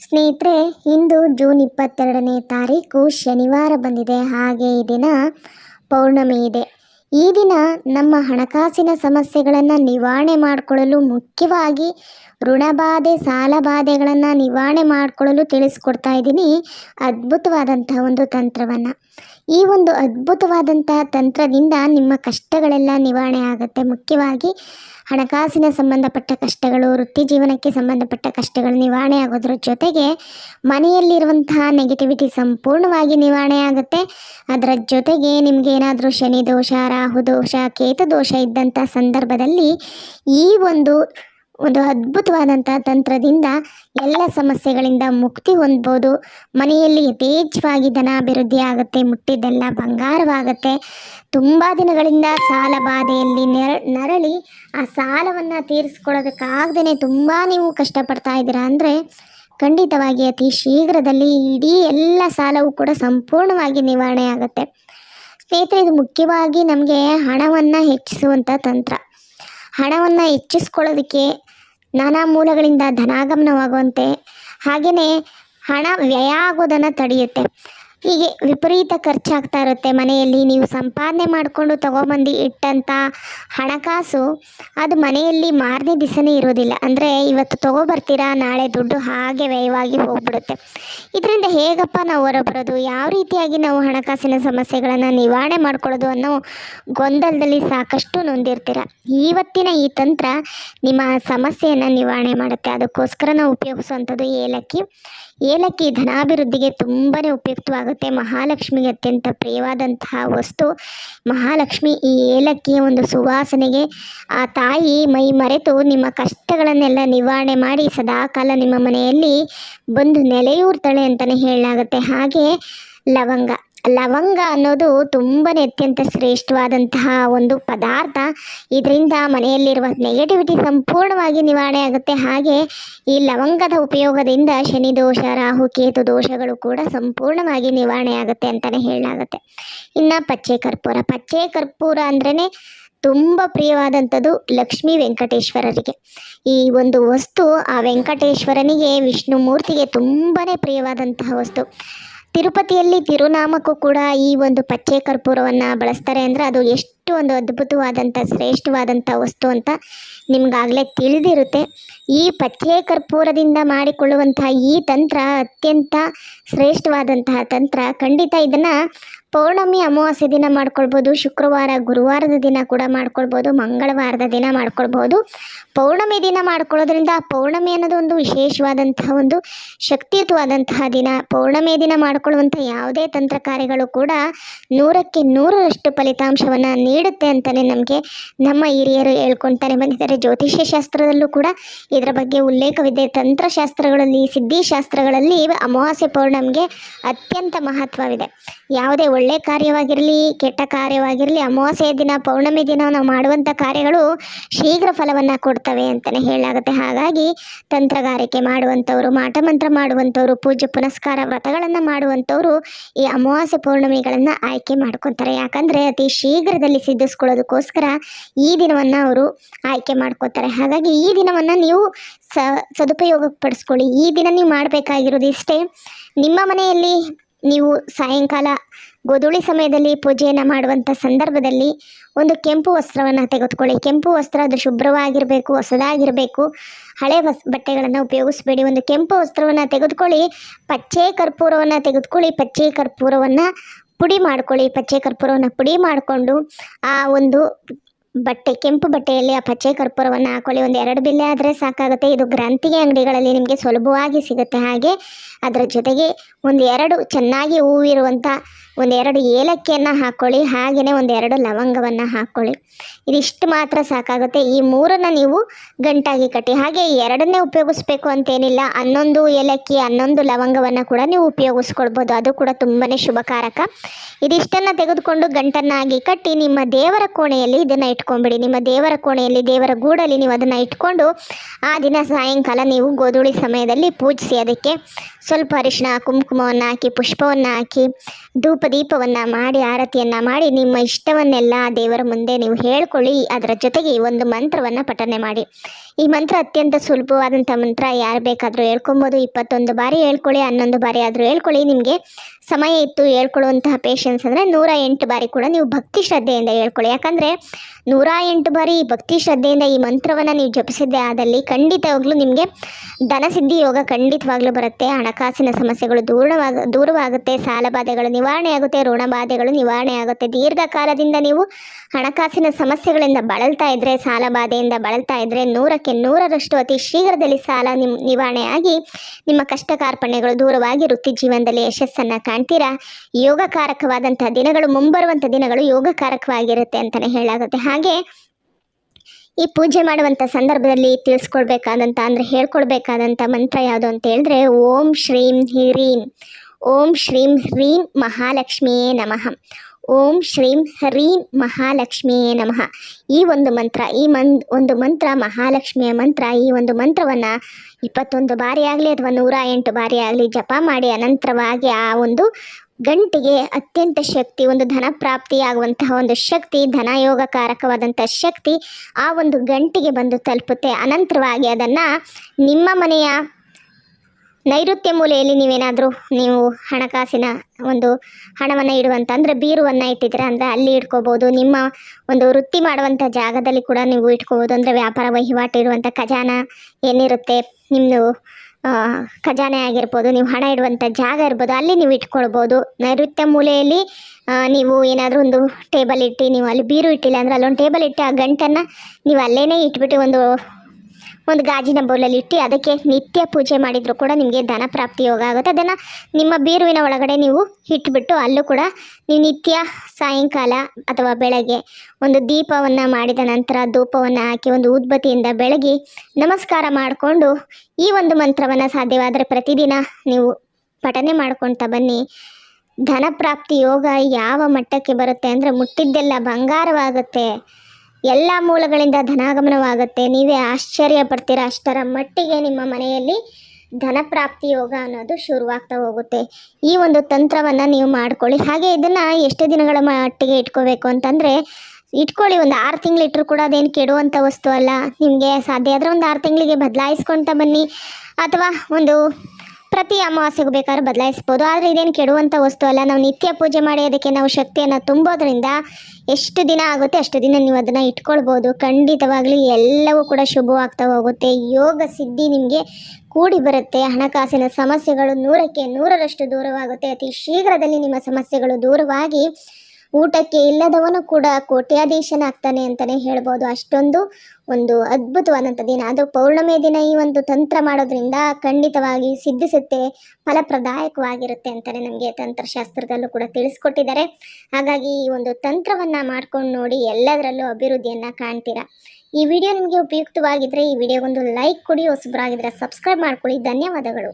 ಸ್ನೇಹಿತರೆ, ಇಂದು ಜೂನ್ ಇಪ್ಪತ್ತೆರಡನೇ ತಾರೀಕು ಶನಿವಾರ ಬಂದಿದೆ. ಹಾಗೆ ಈ ದಿನ ಪೌರ್ಣಮಿ ಇದೆ. ಈ ದಿನ ನಮ್ಮ ಹಣಕಾಸಿನ ಸಮಸ್ಯೆಗಳನ್ನು ನಿವಾರಣೆ ಮಾಡಿಕೊಳ್ಳಲು ಮುಖ್ಯವಾಗಿ ಋಣಬಾಧೆ, ಸಾಲಬಾಧೆಗಳನ್ನು ನಿವಾರಣೆ ಮಾಡಿಕೊಳ್ಳಲು ತಿಳಿಸ್ಕೊಡ್ತಾ ಇದ್ದೀನಿ. ಅದ್ಭುತವಾದಂತಹ ಒಂದು ತಂತ್ರವನ್ನು. ಈ ಒಂದು ಅದ್ಭುತವಾದಂತಹ ತಂತ್ರದಿಂದ ನಿಮ್ಮ ಕಷ್ಟಗಳೆಲ್ಲ ನಿವಾರಣೆ ಆಗುತ್ತೆ. ಮುಖ್ಯವಾಗಿ ಹಣಕಾಸಿನ ಸಂಬಂಧಪಟ್ಟ ಕಷ್ಟಗಳು, ವೃತ್ತಿ ಜೀವನಕ್ಕೆ ಸಂಬಂಧಪಟ್ಟ ಕಷ್ಟಗಳು ನಿವಾರಣೆ ಆಗೋದ್ರ ಜೊತೆಗೆ ಮನೆಯಲ್ಲಿರುವಂತಹ ನೆಗೆಟಿವಿಟಿ ಸಂಪೂರ್ಣವಾಗಿ ನಿವಾರಣೆ ಆಗುತ್ತೆ. ಅದರ ಜೊತೆಗೆ ನಿಮಗೆ ಏನಾದರೂ ಶನಿ ದೋಷ, ರಾಹು ದೋಷ, ಕೇತು ದೋಷ ಇದ್ದಂಥ ಸಂದರ್ಭದಲ್ಲಿ ಈ ಒಂದು ಒಂದು ಅದ್ಭುತವಾದಂಥ ತಂತ್ರದಿಂದ ಎಲ್ಲ ಸಮಸ್ಯೆಗಳಿಂದ ಮುಕ್ತಿ ಹೊಂದ್ಬೋದು. ಮನೆಯಲ್ಲಿ ಯಥೇಚ್ಛವಾಗಿ ಧನಾಭಿವೃದ್ಧಿ ಆಗುತ್ತೆ, ಮುಟ್ಟಿದ್ದೆಲ್ಲ ಬಂಗಾರವಾಗುತ್ತೆ. ತುಂಬ ದಿನಗಳಿಂದ ಸಾಲ ಬಾಧೆಯಲ್ಲಿ ನೆರ, ನರಳಿ ಆ ಸಾಲವನ್ನು ತೀರಿಸ್ಕೊಳ್ಳೋದಕ್ಕಾಗ್ದೇ ತುಂಬ ನೀವು ಕಷ್ಟಪಡ್ತಾ ಇದ್ದೀರಾ ಅಂದರೆ ಖಂಡಿತವಾಗಿ ಅತಿ ಶೀಘ್ರದಲ್ಲಿ ಇಡೀ ಎಲ್ಲ ಸಾಲವೂ ಕೂಡ ಸಂಪೂರ್ಣವಾಗಿ ನಿವಾರಣೆ ಆಗುತ್ತೆ. ಸ್ನೇಹಿತರೆ, ಇದು ಮುಖ್ಯವಾಗಿ ನಮಗೆ ಹಣವನ್ನು ಹೆಚ್ಚಿಸುವಂಥ ತಂತ್ರ. ಹಣವನ್ನು ಹೆಚ್ಚಿಸ್ಕೊಳ್ಳೋದಕ್ಕೆ ನಾನಾ ಮೂಲಗಳಿಂದ ಧನಾಗಮನವಾಗುವಂತೆ ಹಾಗೆಯೇ ಹಣ ವ್ಯಯ ಆಗೋದನ್ನು ತಡೆಯುತ್ತೆ. ಹೀಗೆ ವಿಪರೀತ ಖರ್ಚಾಗ್ತಾ ಇರುತ್ತೆ ಮನೆಯಲ್ಲಿ. ನೀವು ಸಂಪಾದನೆ ಮಾಡಿಕೊಂಡು ತೊಗೊಂಬಂದು ಇಟ್ಟಂಥ ಹಣಕಾಸು ಅದು ಮನೆಯಲ್ಲಿ ಮಾರನೇ ದಿವಸನೇ ಇರೋದಿಲ್ಲ. ಅಂದರೆ ಇವತ್ತು ತೊಗೊಬರ್ತೀರಾ, ನಾಳೆ ದುಡ್ಡು ಹಾಗೆ ವ್ಯಯವಾಗಿ ಹೋಗ್ಬಿಡುತ್ತೆ. ಇದರಿಂದ ಹೇಗಪ್ಪ ನಾವು ಹೊರಬರೋದು? ಯಾವ ರೀತಿಯಾಗಿ ನಾವು ಹಣಕಾಸಿನ ಸಮಸ್ಯೆಗಳನ್ನು ನಿವಾರಣೆ ಮಾಡ್ಕೊಳ್ಳೋದು ಅನ್ನೋ ಗೊಂದಲದಲ್ಲಿ ಸಾಕಷ್ಟು ನೊಂದಿರ್ತೀರ. ಇವತ್ತಿನ ಈ ತಂತ್ರ ನಿಮ್ಮ ಸಮಸ್ಯೆಯನ್ನು ನಿವಾರಣೆ ಮಾಡುತ್ತೆ. ಅದಕ್ಕೋಸ್ಕರ ನಾವು ಉಪಯೋಗಿಸುವಂಥದ್ದು ಏಲಕ್ಕಿ. ಏಲಕ್ಕಿ ಧನಾಭಿವೃದ್ಧಿಗೆ ತುಂಬಾ ಉಪಯುಕ್ತವಾಗುತ್ತೆ. ಮಹಾಲಕ್ಷ್ಮಿಗೆ ಅತ್ಯಂತ ಪ್ರಿಯವಾದಂತಹ ವಸ್ತು. ಮಹಾಲಕ್ಷ್ಮಿ ಈ ಏಲಕ್ಕಿಯ ಒಂದು ಸುವಾಸನೆಗೆ ಆ ತಾಯಿ ಮೈ ಮರೆತು ನಿಮ್ಮ ಕಷ್ಟಗಳನ್ನೆಲ್ಲ ನಿವಾರಣೆ ಮಾಡಿ ಸದಾಕಾಲ ನಿಮ್ಮ ಮನೆಯಲ್ಲಿ ಬಂದು ನೆಲೆಯೂರ್ತಾಳೆ ಅಂತಲೇ ಹೇಳಲಾಗುತ್ತೆ. ಹಾಗೆ ಲವಂಗ. ಲವಂಗ ಅನ್ನೋದು ತುಂಬಾ ಅತ್ಯಂತ ಶ್ರೇಷ್ಠವಾದಂತಹ ಒಂದು ಪದಾರ್ಥ. ಇದರಿಂದ ಮನೆಯಲ್ಲಿರುವ ನೆಗೆಟಿವಿಟಿ ಸಂಪೂರ್ಣವಾಗಿ ನಿವಾರಣೆ ಆಗುತ್ತೆ. ಹಾಗೆ ಈ ಲವಂಗದ ಉಪಯೋಗದಿಂದ ಶನಿ ದೋಷ, ರಾಹು, ಕೇತು ದೋಷಗಳು ಕೂಡ ಸಂಪೂರ್ಣವಾಗಿ ನಿವಾರಣೆ ಆಗುತ್ತೆ ಅಂತಲೇ ಹೇಳಲಾಗುತ್ತೆ. ಇನ್ನು ಪಚ್ಚೆ ಕರ್ಪೂರ. ಪಚ್ಚೆ ಕರ್ಪೂರ ಅಂದ್ರೇ ತುಂಬ ಪ್ರಿಯವಾದಂಥದ್ದು ಲಕ್ಷ್ಮೀ ವೆಂಕಟೇಶ್ವರರಿಗೆ. ಈ ಒಂದು ವಸ್ತು ಆ ವೆಂಕಟೇಶ್ವರನಿಗೆ ವಿಷ್ಣು ಮೂರ್ತಿಗೆ ತುಂಬಾ ಪ್ರಿಯವಾದಂತಹ ವಸ್ತು. ತಿರುಪತಿಯಲ್ಲಿ ತಿರುನಾಮಕ್ಕೂ ಕೂಡ ಈ ಒಂದು ಪಚ್ಚೆ ಕರ್ಪೂರವನ್ನು ಬಳಸ್ತಾರೆ ಅಂದರೆ ಅದು ಎಷ್ಟು ಒಂದು ಅದ್ಭುತವಾದಂಥ, ಶ್ರೇಷ್ಠವಾದಂಥ ವಸ್ತು ಅಂತ ನಿಮ್ಗಾಗಲೇ ತಿಳಿದಿರುತ್ತೆ. ಈ ಪಚ್ಚೆ ಕರ್ಪೂರದಿಂದ ಮಾಡಿಕೊಳ್ಳುವಂತಹ ಈ ತಂತ್ರ ಅತ್ಯಂತ ಶ್ರೇಷ್ಠವಾದಂತಹ ತಂತ್ರ. ಖಂಡಿತ ಇದನ್ನು ಪೌರ್ಣಮಿ ಅಮಾವಾಸ್ಯ ದಿನ ಮಾಡ್ಕೊಳ್ಬೋದು, ಶುಕ್ರವಾರ ಗುರುವಾರದ ದಿನ ಕೂಡ ಮಾಡ್ಕೊಳ್ಬೋದು, ಮಂಗಳವಾರದ ದಿನ ಮಾಡ್ಕೊಳ್ಬೋದು. ಪೌರ್ಣಮಿ ದಿನ ಮಾಡ್ಕೊಳ್ಳೋದ್ರಿಂದ ಪೌರ್ಣಮಿ ಅನ್ನೋದು ಒಂದು ವಿಶೇಷವಾದಂತಹ ಒಂದು ಶಕ್ತಿಯುತವಾದಂತಹ ದಿನ. ಪೌರ್ಣಮಿ ದಿನ ಮಾಡ್ಕೊಳ್ಳುವಂಥ ಯಾವುದೇ ತಂತ್ರ ಕಾರ್ಯಗಳು ಕೂಡ ನೂರಕ್ಕೆ ನೂರರಷ್ಟು ಫಲಿತಾಂಶವನ್ನು ನೀಡುತ್ತೆ ಅಂತಲೇ ನಮಗೆ ನಮ್ಮ ಹಿರಿಯರು ಹೇಳ್ಕೊಳ್ತಾನೆ ಬಂದಿದ್ದಾರೆ ಜ್ಯೋತಿಷ್ಯ ಶಾಸ್ತ್ರದಲ್ಲೂ ಕೂಡ ಇದರ ಬಗ್ಗೆ ಉಲ್ಲೇಖವಿದೆ. ತಂತ್ರಶಾಸ್ತ್ರಗಳಲ್ಲಿ, ಸಿದ್ಧಿಶಾಸ್ತ್ರಗಳಲ್ಲಿ ಅಮಾವಾಸ್ಯ ಪೌರ್ಣಮಿಗೆ ಅತ್ಯಂತ ಮಹತ್ವವಿದೆ. ಯಾವುದೇ ಒಳ್ಳೆ ಕಾರ್ಯವಾಗಿರಲಿ, ಕೆಟ್ಟ ಕಾರ್ಯವಾಗಿರಲಿ ಅಮಾವಾಸ್ಯೆ ದಿನ, ಪೌರ್ಣಮಿ ದಿನ ನಾವು ಮಾಡುವಂಥ ಕಾರ್ಯಗಳು ಶೀಘ್ರ ಫಲವನ್ನು ಕೊಡ್ತವೆ ಅಂತಲೇ ಹೇಳಲಾಗುತ್ತೆ. ಹಾಗಾಗಿ ತಂತ್ರಗಾರಿಕೆ ಮಾಡುವಂಥವ್ರು ಮಾಟಮಂತ್ರ ಮಾಡುವಂಥವ್ರು, ಪೂಜೆ ಪುನಸ್ಕಾರ ವ್ರತಗಳನ್ನು ಮಾಡುವಂಥವ್ರು ಈ ಅಮಾವಾಸ್ಯೆ ಪೌರ್ಣಮಿಗಳನ್ನು ಆಯ್ಕೆ ಮಾಡ್ಕೊತಾರೆ. ಯಾಕಂದರೆ ಅತಿ ಶೀಘ್ರದಲ್ಲಿ ಸಿದ್ಧಿಸ್ಕೊಳ್ಳೋದಕ್ಕೋಸ್ಕರ ಈ ದಿನವನ್ನು ಅವರು ಆಯ್ಕೆ ಮಾಡ್ಕೋತಾರೆ. ಹಾಗಾಗಿ ಈ ದಿನವನ್ನು ನೀವು ಸ ಪಡಿಸ್ಕೊಳ್ಳಿ ಈ ದಿನ ನೀವು ಮಾಡಬೇಕಾಗಿರೋದು ಇಷ್ಟೇ. ನಿಮ್ಮ ಮನೆಯಲ್ಲಿ ನೀವು ಸಾಯಂಕಾಲ ಗೋಧೂಳಿ ಸಮಯದಲ್ಲಿ ಪೂಜೆಯನ್ನು ಮಾಡುವಂಥ ಸಂದರ್ಭದಲ್ಲಿ ಒಂದು ಕೆಂಪು ವಸ್ತ್ರವನ್ನು ತೆಗೆದುಕೊಳ್ಳಿ. ಕೆಂಪು ವಸ್ತ್ರ ಅದು ಶುಭ್ರವಾಗಿರಬೇಕು, ಹೊಸದಾಗಿರಬೇಕು. ಹಳೆ ವಸ್, ಬಟ್ಟೆಗಳನ್ನು ಉಪಯೋಗಿಸಬೇಡಿ. ಒಂದು ಕೆಂಪು ವಸ್ತ್ರವನ್ನು ತೆಗೆದುಕೊಳ್ಳಿ. ಪಚ್ಚೆ ಕರ್ಪೂರವನ್ನು ತೆಗೆದುಕೊಳ್ಳಿ. ಪಚ್ಚೆ ಕರ್ಪೂರವನ್ನು ಪುಡಿ ಮಾಡ್ಕೊಳ್ಳಿ. ಪಚ್ಚೆ ಕರ್ಪೂರವನ್ನು ಪುಡಿ ಮಾಡಿಕೊಂಡು ಆ ಒಂದು ಬಟ್ಟೆ, ಕೆಂಪು ಬಟ್ಟೆಯಲ್ಲಿ ಆ ಪಚ್ಚೆ ಕರ್ಪೂರವನ್ನು ಹಾಕೊಳ್ಳಿ. ಒಂದು ಎರಡು ಬಿಲ್ಲೆ ಆದರೆ ಸಾಕಾಗುತ್ತೆ. ಇದು ಗ್ರಂಥಿಗೆ ಅಂಗಡಿಗಳಲ್ಲಿ ನಿಮಗೆ ಸುಲಭವಾಗಿ ಸಿಗುತ್ತೆ ಹಾಗೆ. ಅದರ ಜೊತೆಗೆ ಒಂದು ಎರಡು ಚೆನ್ನಾಗಿ ಹೂವಿರುವಂಥ ಒಂದೆರಡು ಏಲಕ್ಕಿಯನ್ನು ಹಾಕ್ಕೊಳ್ಳಿ ಹಾಗೆಯೇ ಒಂದೆರಡು ಲವಂಗವನ್ನು ಹಾಕ್ಕೊಳ್ಳಿ ಇದಿಷ್ಟು ಮಾತ್ರ ಸಾಕಾಗುತ್ತೆ. ಈ ಮೂರನ್ನು ನೀವು ಗಂಟಾಗಿ ಕಟ್ಟಿ, ಹಾಗೆ ಎರಡನ್ನೇ ಉಪಯೋಗಿಸ್ಬೇಕು ಅಂತೇನಿಲ್ಲ, ಹನ್ನೊಂದು ಏಲಕ್ಕಿ, ಹನ್ನೊಂದು ಲವಂಗವನ್ನು ಕೂಡ ನೀವು ಉಪಯೋಗಿಸ್ಕೊಳ್ಬೋದು. ಅದು ಕೂಡ ತುಂಬಾ ಶುಭಕಾರಕ. ಇದಿಷ್ಟನ್ನು ತೆಗೆದುಕೊಂಡು ಗಂಟನ್ನಾಗಿ ಕಟ್ಟಿ, ನಿಮ್ಮ ದೇವರ ಕೋಣೆಯಲ್ಲಿ ಇದನ್ನು ಇಟ್ಕೊಂಬಿಡಿ. ನಿಮ್ಮ ದೇವರ ಕೋಣೆಯಲ್ಲಿ, ದೇವರ ಗೂಡಲ್ಲಿ ನೀವು ಅದನ್ನು ಇಟ್ಕೊಂಡು, ಆ ದಿನ ಸಾಯಂಕಾಲ ನೀವು ಗೋಧೂಳಿ ಸಮಯದಲ್ಲಿ ಪೂಜಿಸಿ ಅದಕ್ಕೆ ಸ್ವಲ್ಪ ಅರಿಶಿನ ಕುಂಕುಮವನ್ನು ಹಾಕಿ, ಪುಷ್ಪವನ್ನು ಹಾಕಿ ಧೂಪ ದೀಪವನ್ನು ಮಾಡಿ, ಆರತಿಯನ್ನು ಮಾಡಿ, ನಿಮ್ಮ ಇಷ್ಟವನ್ನೆಲ್ಲ ದೇವರ ಮುಂದೆ ನೀವು ಹೇಳ್ಕೊಳ್ಳಿ. ಅದರ ಜೊತೆಗೆ ಒಂದು ಮಂತ್ರವನ್ನು ಪಠನೆ ಮಾಡಿ. ಈ ಮಂತ್ರ ಅತ್ಯಂತ ಸುಲಭವಾದಂಥ ಮಂತ್ರ. ಯಾರು ಬೇಕಾದರೂ ಹೇಳ್ಕೊಬೋದು. ಇಪ್ಪತ್ತೊಂದು ಬಾರಿ ಹೇಳ್ಕೊಳ್ಳಿ, ಹನ್ನೊಂದು ಬಾರಿ ಆದರೂ ಹೇಳ್ಕೊಳ್ಳಿ. ನಿಮಗೆ ಸಮಯ ಇತ್ತು ಹೇಳ್ಕೊಳ್ಳುವಂತಹ ಪೇಷನ್ಸ್ ಅಂದರೆ ನೂರ ಎಂಟು ಬಾರಿ ಕೂಡ ನೀವು ಭಕ್ತಿ ಶ್ರದ್ಧೆಯಿಂದ ಹೇಳ್ಕೊಳ್ಳಿ. ಯಾಕಂದರೆ ನೂರ ಎಂಟು ಬಾರಿ ಭಕ್ತಿ ಶ್ರದ್ಧೆಯಿಂದ ಈ ಮಂತ್ರವನ್ನು ನೀವು ಜಪಿಸಿದ್ದೇ ಆದಲ್ಲಿ ಖಂಡಿತವಾಗ್ಲೂ ನಿಮಗೆ ಧನಸಿದ್ಧಿ ಯೋಗ ಖಂಡಿತವಾಗ್ಲೂ ಬರುತ್ತೆ. ಹಣಕಾಸಿನ ಸಮಸ್ಯೆಗಳು ದೂರವಾಗ, ದೂರವಾಗುತ್ತೆ, ಸಾಲ ಬಾಧೆಗಳು ನಿವಾರಣೆ ಆಗುತ್ತೆ, ಋಣ ಬಾಧೆಗಳು ನಿವಾರಣೆ ಆಗುತ್ತೆ. ದೀರ್ಘಕಾಲದಿಂದ ನೀವು ಹಣಕಾಸಿನ ಸಮಸ್ಯೆಗಳಿಂದ ಬಳಲ್ತಾ ಇದ್ದರೆ ಸಾಲ ಬಾಧೆಯಿಂದ ಬಳಲ್ತಾ ಇದ್ದರೆ ನೂರಕ್ಕೆ ನೂರರಷ್ಟು ಅತಿ ಶೀಘ್ರದಲ್ಲಿ ಸಾಲ ನಿಮ್ ನಿವಾರಣೆಯಾಗಿ ನಿಮ್ಮ ಕಷ್ಟ ಕಾರ್ಪಣ್ಯಗಳು ದೂರವಾಗಿ ವೃತ್ತಿ ಜೀವನದಲ್ಲಿ ಯಶಸ್ಸನ್ನು ಕಾಣ್ತೀರಾ? ಯೋಗಕಾರಕವಾದಂಥ ದಿನಗಳು, ಮುಂಬರುವಂಥ ದಿನಗಳು ಯೋಗಕಾರಕವಾಗಿರುತ್ತೆ ಅಂತಲೇ ಹೇಳಾಗುತ್ತೆ ಹಾಗೆ ಈ ಪೂಜೆ ಮಾಡುವಂಥ ಸಂದರ್ಭದಲ್ಲಿ ತಿಳಿಸ್ಕೊಡ್ಬೇಕಾದಂಥ ಅಂದರೆ ಹೇಳ್ಕೊಡ್ಬೇಕಾದಂಥ ಮಂತ್ರ ಯಾವುದು ಅಂತ ಹೇಳಿದ್ರೆ, ಓಂ ಶ್ರೀಂ ಹ್ರೀಂ. ಓಂ ಶ್ರೀಂ ಹ್ರೀಂ ಮಹಾಲಕ್ಷ್ಮಿಯೇ ನಮಃ. ಓಂ ಶ್ರೀಂ ಹ್ರೀಂ ಮಹಾಲಕ್ಷ್ಮಿಯೇ ನಮಃ. ಈ ಒಂದು ಮಂತ್ರ, ಈ ಮನ್, ಒಂದು ಮಂತ್ರ, ಮಹಾಲಕ್ಷ್ಮಿಯ ಮಂತ್ರ, ಈ ಒಂದು ಮಂತ್ರವನ್ನು ಇಪ್ಪತ್ತೊಂದು ಬಾರಿ ಆಗಲಿ ಅಥವಾ ನೂರ ಎಂಟು ಬಾರಿ ಆಗಲಿ ಜಪ ಮಾಡಿ ಅನಂತರವಾಗಿ ಆ ಒಂದು ಗಂಟಿಗೆ ಅತ್ಯಂತ ಶಕ್ತಿ, ಒಂದು ಧನ ಪ್ರಾಪ್ತಿಯಾಗುವಂತಹ ಒಂದು ಶಕ್ತಿ, ಧನಯೋಗಕಾರಕವಾದಂಥ ಶಕ್ತಿ ಆ ಒಂದು ಗಂಟಿಗೆ ಬಂದು ತಲುಪುತ್ತೆ. ಅನಂತರವಾಗಿ ಅದನ್ನು ನಿಮ್ಮ ಮನೆಯ ನೈಋತ್ಯ ಮೂಲೆಯಲ್ಲಿ ನೀವೇನಾದರೂ ನೀವು ಹಣಕಾಸಿನ ಒಂದು ಹಣವನ್ನು ಇಡುವಂಥ ಅಂದರೆ ಬೀರುವನ್ನು ಇಟ್ಟಿದ್ರೆ ಅಂದರೆ ಅಲ್ಲಿ ಇಟ್ಕೋಬೋದು. ನಿಮ್ಮ ಒಂದು ವೃತ್ತಿ ಮಾಡುವಂಥ ಜಾಗದಲ್ಲಿ ಕೂಡ ನೀವು ಇಟ್ಕೋಬೋದು. ಅಂದರೆ ವ್ಯಾಪಾರ ವಹಿವಾಟು ಇರುವಂಥ ಖಜಾನ ಏನಿರುತ್ತೆ ನಿಮ್ಮದು ಖಜಾನೆ ಆಗಿರ್ಬೋದು, ನೀವು ಹಣ ಇಡುವಂಥ ಜಾಗ ಇರ್ಬೋದು, ಅಲ್ಲಿ ನೀವು ಇಟ್ಕೊಳ್ಬೋದು. ನೈಋತ್ಯ ಮೂಲೆಯಲ್ಲಿ ನೀವು ಏನಾದರೂ ಒಂದು ಟೇಬಲ್ ಇಟ್ಟು, ನೀವು ಅಲ್ಲಿ ಬೀರು ಇಟ್ಟಿಲ್ಲ ಅಂದರೆ ಅಲ್ಲೊಂದು ಟೇಬಲ್ ಇಟ್ಟು ಆ ಗಂಟನ್ನು ನೀವು ಅಲ್ಲೇ ಇಟ್ಬಿಟ್ಟು ಒಂದು ಒಂದು ಗಾಜಿನ ಬೌಲಲ್ಲಿ ಇಟ್ಟು ಅದಕ್ಕೆ ನಿತ್ಯ ಪೂಜೆ ಮಾಡಿದರೂ ಕೂಡ ನಿಮಗೆ ಧನ ಪ್ರಾಪ್ತಿ ಯೋಗ ಆಗುತ್ತೆ. ಅದನ್ನು ನಿಮ್ಮ ಬೀರುವಿನ ಒಳಗಡೆ ನೀವು ಇಟ್ಬಿಟ್ಟು ಅಲ್ಲೂ ಕೂಡ ನೀವು ನಿತ್ಯ ಸಾಯಂಕಾಲ ಅಥವಾ ಬೆಳಗ್ಗೆ ಒಂದು ದೀಪವನ್ನು ಮಾಡಿದ ನಂತರ ಧೂಪವನ್ನು ಹಾಕಿ ಒಂದು ಉದ್ಬತ್ತಿಯಿಂದ ಬೆಳಗಿ ನಮಸ್ಕಾರ ಮಾಡಿಕೊಂಡು ಈ ಒಂದು ಮಂತ್ರವನ್ನು ಸಾಧ್ಯವಾದರೆ ಪ್ರತಿದಿನ ನೀವು ಪಠನೆ ಮಾಡ್ಕೊಳ್ತಾ ಬನ್ನಿ. ಧನಪ್ರಾಪ್ತಿ ಯೋಗ ಯಾವ ಮಟ್ಟಕ್ಕೆ ಬರುತ್ತೆ ಅಂದರೆ ಮುಟ್ಟಿದ್ದೆಲ್ಲ ಬಂಗಾರವಾಗುತ್ತೆ. ಎಲ್ಲ ಮೂಲಗಳಿಂದ ಧನಾಗಮನವಾಗುತ್ತೆ. ನೀವೇ ಆಶ್ಚರ್ಯ ಪಡ್ತೀರಾ ಅಷ್ಟರ ಮಟ್ಟಿಗೆ ನಿಮ್ಮ ಮನೆಯಲ್ಲಿ ಧನಪ್ರಾಪ್ತಿ ಯೋಗ ಅನ್ನೋದು ಶುರುವಾಗ್ತಾ ಹೋಗುತ್ತೆ. ಈ ಒಂದು ತಂತ್ರವನ್ನು ನೀವು ಮಾಡ್ಕೊಳ್ಳಿ. ಹಾಗೆ ಇದನ್ನು ಎಷ್ಟು ದಿನಗಳ ಮಟ್ಟಿಗೆ ಇಟ್ಕೋಬೇಕು ಅಂತಂದರೆ, ಇಟ್ಕೊಳ್ಳಿ. ಒಂದು ಆರು ತಿಂಗಳು ಇಟ್ಟರು ಕೂಡ ಅದೇನು ಕೆಡುವಂಥ ವಸ್ತು ಅಲ್ಲ. ನಿಮಗೆ ಸಾಧ್ಯ ಆದರೆ ಒಂದು ಆರು ತಿಂಗಳಿಗೆ ಬದಲಾಯಿಸ್ಕೊಳ್ತಾ ಬನ್ನಿ. ಅಥವಾ ಒಂದು ಪ್ರತಿ ಅಮಾವಾಸ್ಯೆಗೂ ಬೇಕಾದ್ರೂ ಬದಲಾಯಿಸ್ಬೋದು. ಆದರೆ ಇದೇನು ಕೆಡುವಂಥ ವಸ್ತು ಅಲ್ಲ. ನಾವು ನಿತ್ಯ ಪೂಜೆ ಮಾಡಿ ಅದಕ್ಕೆ ನಾವು ಶಕ್ತಿಯನ್ನು ತುಂಬೋದ್ರಿಂದ ಎಷ್ಟು ದಿನ ಆಗುತ್ತೆ ಅಷ್ಟು ದಿನ ನೀವು ಅದನ್ನು ಇಟ್ಕೊಳ್ಬೋದು. ಖಂಡಿತವಾಗ್ಲಿ ಎಲ್ಲವೂ ಕೂಡ ಶುಭವಾಗ್ತಾ ಹೋಗುತ್ತೆ. ಯೋಗ ಸಿದ್ಧಿ ನಿಮಗೆ ಕೂಡಿ ಬರುತ್ತೆ. ಹಣಕಾಸಿನ ಸಮಸ್ಯೆಗಳು ನೂರಕ್ಕೆ ನೂರರಷ್ಟು ದೂರವಾಗುತ್ತೆ. ಅತಿ ಶೀಘ್ರದಲ್ಲಿ ನಿಮ್ಮ ಸಮಸ್ಯೆಗಳು ದೂರವಾಗಿ ಊಟಕ್ಕೆ ಇಲ್ಲದವನು ಕೂಡ ಕೋಟ್ಯಾಧೀಶನಾಗ್ತಾನೆ ಅಂತಲೇ ಹೇಳ್ಬೋದು. ಅಷ್ಟೊಂದು ಒಂದು ಅದ್ಭುತವಾದಂಥ ದಿನ. ಅದು ಪೌರ್ಣಮಿ ದಿನ ಈ ಒಂದು ತಂತ್ರ ಮಾಡೋದ್ರಿಂದ ಖಂಡಿತವಾಗಿ ಸಿದ್ಧಿಸುತ್ತೆ, ಫಲಪ್ರದಾಯಕವಾಗಿರುತ್ತೆ ಅಂತಲೇ ನಮಗೆ ತಂತ್ರಶಾಸ್ತ್ರದಲ್ಲೂ ಕೂಡ ತಿಳಿಸ್ಕೊಟ್ಟಿದ್ದಾರೆ. ಹಾಗಾಗಿ ಈ ಒಂದು ತಂತ್ರವನ್ನು ಮಾಡ್ಕೊಂಡು ನೋಡಿ ಎಲ್ಲದರಲ್ಲೂ ಅಭಿವೃದ್ಧಿಯನ್ನು ಕಾಣ್ತೀರಾ? ಈ ವಿಡಿಯೋ ನಿಮಗೆ ಉಪಯುಕ್ತವಾಗಿದ್ದರೆ ಈ ವಿಡಿಯೋಗೊಂದು ಲೈಕ್ ಕೊಡಿ ಹೊಸಬರಾಗಿದ್ದರೆ ಸಬ್ಸ್ಕ್ರೈಬ್ ಮಾಡ್ಕೊಳ್ಳಿ. ಧನ್ಯವಾದಗಳು.